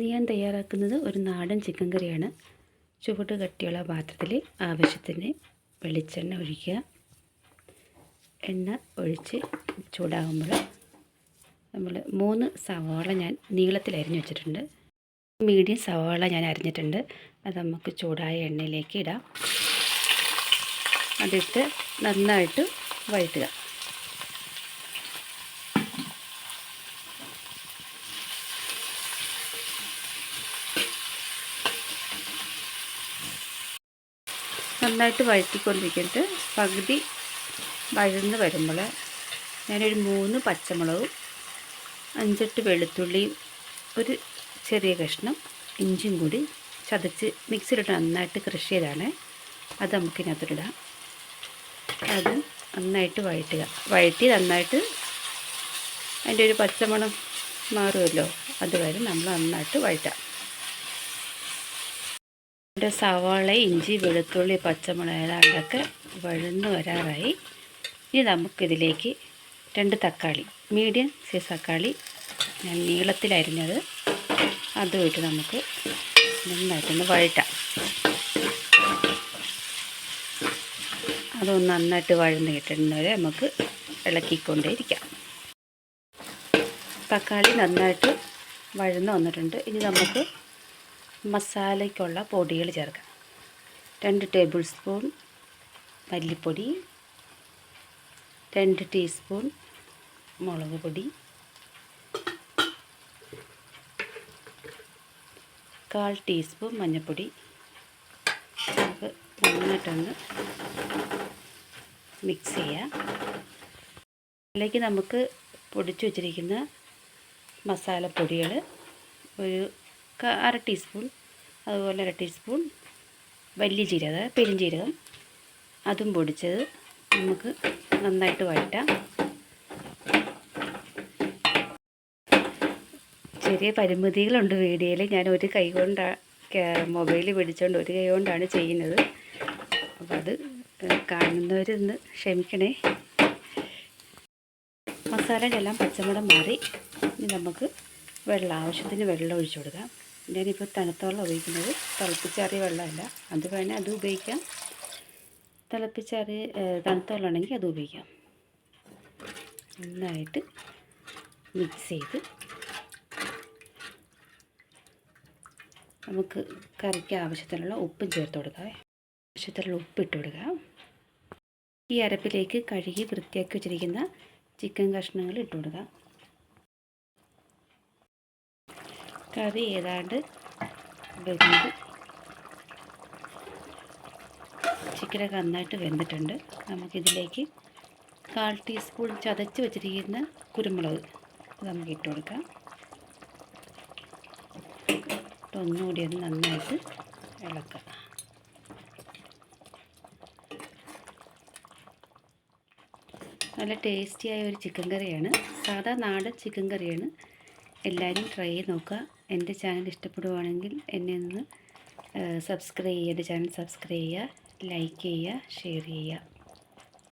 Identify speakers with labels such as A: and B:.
A: ഞാൻ തയ്യാറാക്കുന്നത് ഒരു നാടൻ ചിക്കൻ കറിയാണ്. ചുവട് കട്ടിയുള്ള പാത്രത്തിൽ ആവശ്യത്തിന് വെളിച്ചെണ്ണ ഒഴിക്കുക. എണ്ണ ഒഴിച്ച് ചൂടാകുമ്പോൾ നമ്മൾ മൂന്ന് സവാള ഞാൻ നീളത്തിൽ അരിഞ്ഞു വെച്ചിട്ടുണ്ട്. മീഡിയം സവാള ഞാൻ അരിഞ്ഞിട്ടുണ്ട്. അത് നമുക്ക് ചൂടായ എണ്ണയിലേക്ക് ഇടാം. അതിട്ട് നന്നായിട്ട് വഴറ്റുക. നന്നായിട്ട് വഴറ്റിക്കൊണ്ടിരിക്കട്ട്. പകുതി വഴന്ന് വരുമ്പോൾ ഞാനൊരു മൂന്ന് പച്ചമുളകും അഞ്ചെട്ട് വെളുത്തുള്ളിയും ഒരു ചെറിയ കഷ്ണം ഇഞ്ചിയും കൂടി ചതച്ച് മിക്സിയിലിട്ട് നന്നായിട്ട് ക്രഷ് ചെയ്താണ്. അത് നമുക്കിതിനകത്തിടാം. അത് നന്നായിട്ട് വഴറ്റുക. വഴറ്റി നന്നായിട്ട് അതിന്റെ ഒരു പച്ചമണം മാറുമല്ലോ. അതുവരെ നമ്മൾ നന്നായിട്ട് വഴറ്റാം. ഇവിടെ സവാള ഇഞ്ചി വെളുത്തുള്ളി പച്ചമുളക് ഏതാണ്ടൊക്കെ വഴന്ന് വരാറായി. ഇനി നമുക്കിതിലേക്ക് രണ്ട് തക്കാളി മീഡിയം സൈസ് തക്കാളി ഞാൻ നീളത്തിലരിഞ്ഞത് അതും ഇട്ട് നമുക്ക് നന്നായിട്ടൊന്ന് വഴറ്റാം. അതൊന്ന് നന്നായിട്ട് വഴന്ന് കിട്ടുന്നവരെ നമുക്ക് ഇളക്കിക്കൊണ്ടേയിരിക്കാം. തക്കാളി നന്നായിട്ട് വഴന്ന് വന്നിട്ടുണ്ട്. ഇനി നമുക്ക് മസാലയ്ക്കുള്ള പൊടികൾ ചേർക്കാം രണ്ട് ടേബിൾ സ്പൂൺ മല്ലിപ്പൊടി രണ്ട് ടീസ്പൂൺ മുളക് പൊടി കാൽ ടീസ്പൂൺ മഞ്ഞൾപ്പൊടി നമുക്ക് നന്നായിട്ടൊന്ന് മിക്സ് ചെയ്യാം. അതിലേക്ക് നമുക്ക് പൊടിച്ചു വച്ചിരിക്കുന്ന മസാലപ്പൊടികൾ ഒരു അര ടീസ്പൂൺ അതുപോലെ അര ടീസ്പൂൺ വലിയ ജീരകം പെരുംജീരകം അതും പൊടിച്ചത് നമുക്ക് നന്നായിട്ട് വഴറ്റാം. ചെറിയ പരിമിതികളുണ്ട് വീഡിയോയിൽ ഞാൻ ഒരു കൈ കൊണ്ടാണ് മൊബൈൽ പിടിച്ചുകൊണ്ട് ഒരു കൈ കൊണ്ടാണ് ചെയ്യുന്നത്. അപ്പം അത് കാണുന്നവരൊന്ന് ക്ഷമിക്കണേ. മസാലകളെല്ലാം പച്ചമുളക് മാറി. ഇനി നമുക്ക് വെള്ളം ആവശ്യത്തിന് വെള്ളം ഒഴിച്ചു കൊടുക്കാം. ഞാനിപ്പോൾ തണുത്ത വെള്ളം ഉപയോഗിക്കുന്നത് തിളപ്പിച്ചാറിയ വെള്ളമല്ല. അത് വേണേൽ അത് ഉപയോഗിക്കാം. തിളപ്പിച്ചാറിയ തണുത്ത വെള്ളമാണെങ്കിൽ അത് ഉപയോഗിക്കാം. നന്നായിട്ട് മിക്സ് ചെയ്ത് നമുക്ക് കറിക്ക് ആവശ്യത്തിനുള്ള ഉപ്പും ചേർത്ത് കൊടുക്കാം. ആവശ്യത്തിനുള്ള ഉപ്പ് ഇട്ട് കൊടുക്കാം. ഈ അരപ്പിലേക്ക് കഴുകി വൃത്തിയാക്കി വെച്ചിരിക്കുന്ന ചിക്കൻ കഷ്ണങ്ങൾ ഇട്ട് കൊടുക്കാം. കറി ഏതാണ്ട് വെന്ത്. ചിക്കനൊക്കെ നന്നായിട്ട് വെന്തിട്ടുണ്ട്. നമുക്കിതിലേക്ക് കാൽ ടീസ്പൂൺ ചതച്ച് വെച്ചിരിക്കുന്ന കുരുമുളക് നമുക്ക് ഇട്ട് കൊടുക്കാം. ഒന്നുകൂടി ഒന്ന് നന്നായിട്ട് ഇളക്കാം. നല്ല ടേസ്റ്റിയായ ഒരു ചിക്കൻ കറിയാണ്. സാധാ നാടൻ ചിക്കൻ കറിയാണ്. എല്ലാവരും ട്രൈ ചെയ്ത് നോക്കുക. എന്റെ ചാനൽ ഇഷ്ടപ്പെടുവാണെങ്കിൽ എന്നെ ഒന്ന് സബ്സ്ക്രൈബ് ചെയ്യുക എന്റെ ചാനൽ സബ്സ്ക്രൈബ് ചെയ്യുക ലൈക്ക് ചെയ്യുക ഷെയർ ചെയ്യുക.